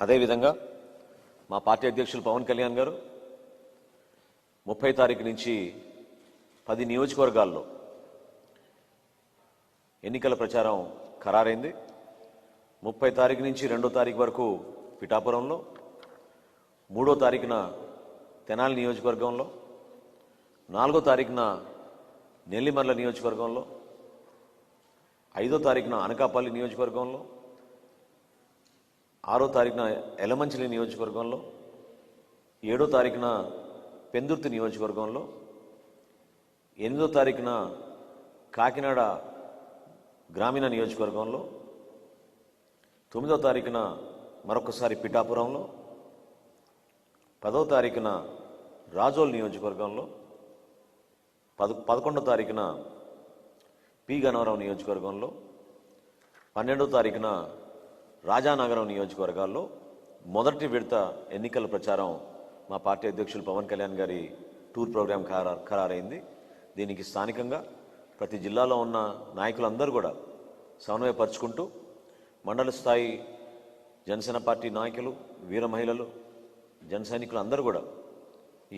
అదేవిధంగా మా పార్టీ అధ్యక్షులు పవన్ కళ్యాణ్ గారు ముప్పై తారీఖు నుంచి పది నియోజకవర్గాల్లో ఎన్నికల ప్రచారం ఖరారైంది. ముప్పై తారీఖు నుంచి రెండో తారీఖు వరకు పిఠాపురంలో మూడో తారీఖున తెనాలి నియోజకవర్గంలో నాలుగో తారీఖున నెల్లిమర్ల నియోజకవర్గంలో ఐదో తారీఖున అనకాపల్లి నియోజకవర్గంలో ఆరో తారీఖున ఎలమంచిలి నియోజకవర్గంలో ఏడో తారీఖున పెందుర్తి నియోజకవర్గంలో ఎనిమిదో తారీఖున కాకినాడ గ్రామీణ నియోజకవర్గంలో తొమ్మిదో తారీఖున మరొకసారి పిఠాపురంలో పదో తారీఖున రాజోల్ నియోజకవర్గంలో పద పదకొండో తారీఖున పి గన్నవరం నియోజకవర్గంలో పన్నెండో తారీఖున రాజానగరం నియోజకవర్గాల్లో మొదటి విడత ఎన్నికల ప్రచారం మా పార్టీ అధ్యక్షులు పవన్ కళ్యాణ్ గారి టూర్ ప్రోగ్రాం ఖరారు ఖరారైంది. దీనికి స్థానికంగా ప్రతి జిల్లాలో ఉన్న నాయకులందరూ కూడా సమన్వయపరుచుకుంటూ మండల స్థాయి జనసేన పార్టీ నాయకులు వీర మహిళలు జనసైనికులు అందరూ కూడా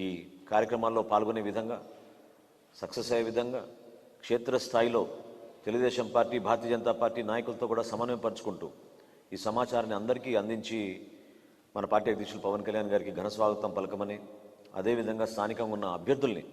ఈ కార్యక్రమాల్లో పాల్గొనే విధంగా సక్సెస్ అయ్యే విధంగా క్షేత్రస్థాయిలో తెలుగుదేశం పార్టీ భారతీయ జనతా పార్టీ నాయకులతో కూడా సమన్వయపరుచుకుంటూ ఈ సమాచారాన్ని అందరికీ అందించి మన పార్టీ అధ్యక్షులు పవన్ కళ్యాణ్ గారికి ఘన స్వాగతం పలకమని అదేవిధంగా స్థానికంగా ఉన్న అభ్యర్థుల్ని